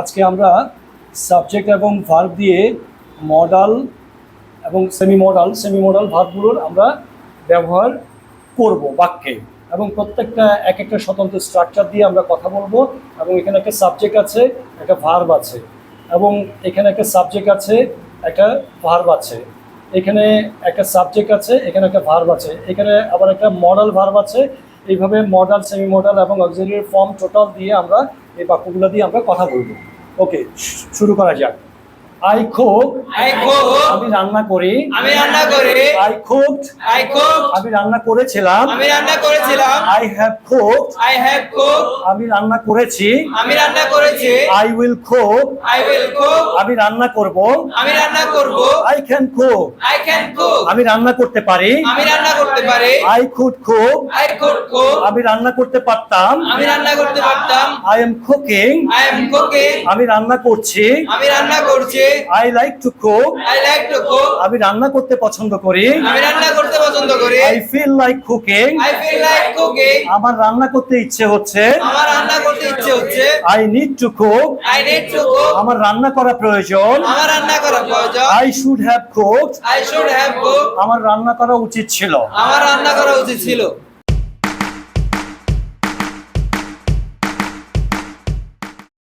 আজকে আমরা সাবজেক্ট এবং ভার্ব দিয়ে মডাল এবং সেমি মডাল সেমি মডাল ভার্বগুলোর আমরা ব্যবহার করব বাক্যে। এবং প্রত্যেকটা এক একটা স্বতন্ত্র স্ট্রাকচার দিয়ে আমরা কথা বলব এবং এখানে একটা সাবজেক্ট আছে, একটা ভার্ব আছে। এবং এখানে একটা সাবজেক্ট আছে, একটা ভার্ব আছে। এখানে একটা সাবজেক্ট আছে, এখানে একটা ভার্ব আছে। এখানে আবার একটা মডাল ভার্ব আছে। এইভাবে মডাল সেমি মডাল এবং অক্সিলারি ফর্ম টোটাল দিয়ে আমরা এই বাক্যগুলো দিয়ে আমরা কথা বলব। ওকে শুরু করা যাক। আই কুক I cook, আমি রান্না করি আমি রান্না করি আই কুকড I cook, আমি রান্না করেছিলাম আমি রান্না করেছিলাম I have cooked I have cooked, আমি রান্না করেছি আমি রান্না করেছি I will cook I will cook, আমি রান্না করব আমি রান্না করব I can cook I can cook, আমি রান্না করতে পারি আমি রান্না করতে পারি I could cook I could cook, আমি রান্না করতে পারতাম আমি রান্না করতে পারতাম I am cooking I am cooking, আমি রান্না করছি আমি রান্না করছি I like to cook I like to cook, আমি রান্না করতে পছন্দ করি। আমি রান্না করতে পছন্দ করি। I feel like cooking I feel like cooking, আমার রান্না করতে ইচ্ছে হচ্ছে। আমার রান্না করতে ইচ্ছে হচ্ছে। I need to cook I need to cook, আমার রান্না করা প্রয়োজন। আমার রান্না করা প্রয়োজন। I should have cooked I should have cooked, আমার রান্না করা উচিত ছিল। আমার রান্না করা উচিত ছিল।